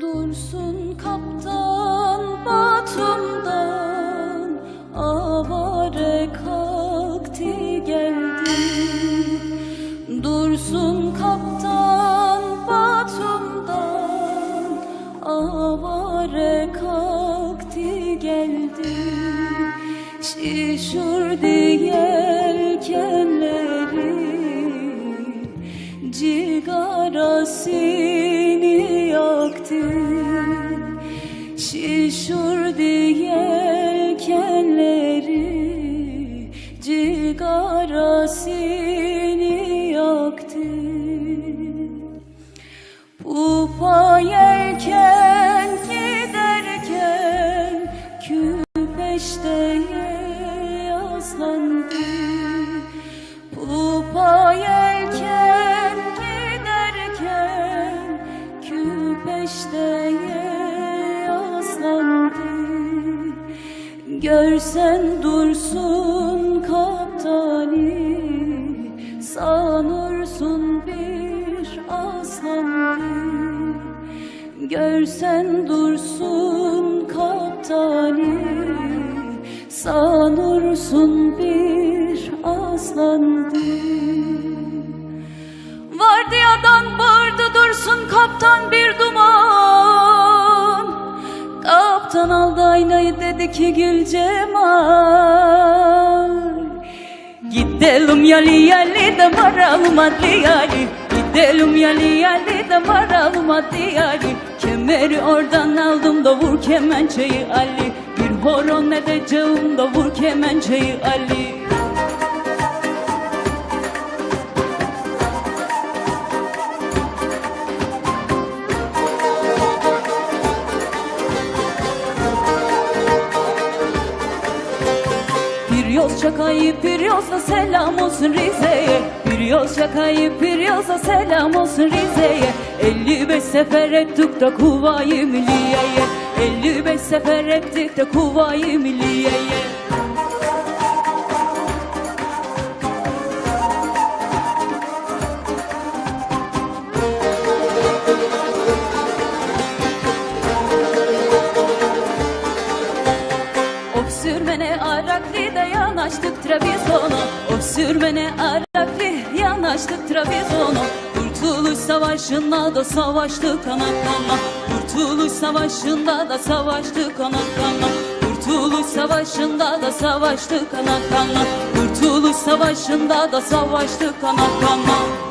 Dursun kaptan Batum'dan avare kalktı geldi. Dursun kaptan Batum'dan avare kalktı geldi. Şişurdu yelkenleri cigarasını yaktı Şişurdu yelkenleri cigarasını yaktı. Pupa yelken giderken küpeşteye yaslandı Görsen dursun kaptanı sanırsın bir aslanı Görsen dursun kaptanı sanırsın bir aslandı Vardiyadan bağırdı dursun kaptan bir aynayı dedi ki gül Gidelim yali yali de varalım adli yali. Gidelim yali yali de varalım adli yali. Kemeri oradan aldım da vur kemençeyi Ali. Bir horon edeceğim da vur kemençeyi Ali yoz şakayı bir yozla selam olsun Rize'ye. Bir yoz şakayı bir yozla selam olsun Rize'ye. 55 sefer ettik de kuvayı milliyeye. 55 sefer ettik de kuvayı milliyeye yanaştık Trabzon'a. Of sürmene araklı yanaştık Trabzon'a. Kurtuluş savaşında da savaştık ana kana Kurtuluş savaşında da savaştık ana kana Kurtuluş savaşında da savaştık ana kana Kurtuluş savaşında da savaştık ana kana